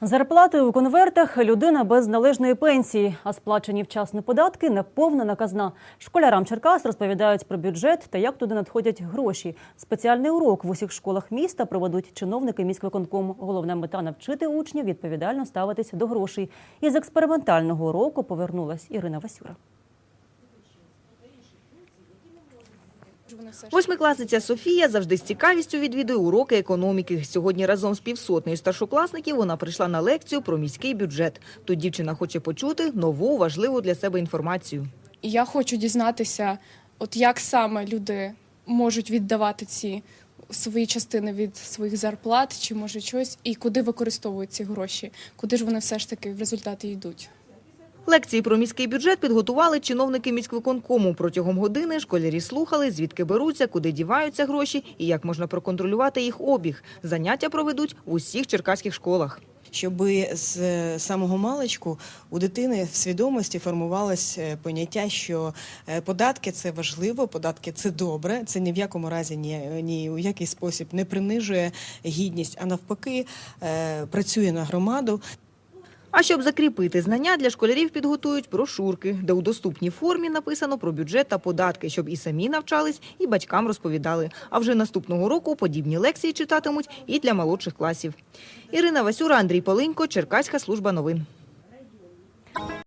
Зарплатою у конвертах людина без належної пенсії, а сплачені вчасно податки неповна наказна. Школярам Черкас розповідають про бюджет та як туди надходять гроші. Спеціальний урок в усіх школах міста проведуть чиновники міськвиконкому. Головна мета навчити учнів відповідально ставитися до грошей. Із експериментального уроку повернулась Ірина Васюра. Восьмикласниця Софія завжди з цікавістю відвідує уроки економіки. Сьогодні разом з півсотнею старшокласників вона прийшла на лекцію про міський бюджет. Тут дівчина хоче почути нову важливу для себе інформацію. Я хочу дізнатися, от як саме люди можуть віддавати ці свої частини від своїх зарплат, чи може щось, і куди використовують ці гроші, куди ж вони все ж таки в результаті йдуть. Лекції про міський бюджет підготували чиновники міськвиконкому. Протягом години школярі слухали, звідки беруться, куди діваються гроші і як можна проконтролювати їх обіг. Заняття проведуть в усіх черкаських школах. щоб з самого маличку у дитини в свідомості формувалось е, поняття, що е, податки це важливо, податки це добре. Це ні в якому разі ні, ні у який спосіб не принижує гідність, а навпаки е, працює на громаду. А щоб закріпити знання, для школярів підготують брошурки, де у доступній формі написано про бюджет та податки, щоб і самі навчались, і батькам розповідали. А вже наступного року подібні лекції читатимуть і для молодших класів. Ірина Васюра, Андрій Полинько, Черкаська служба новин.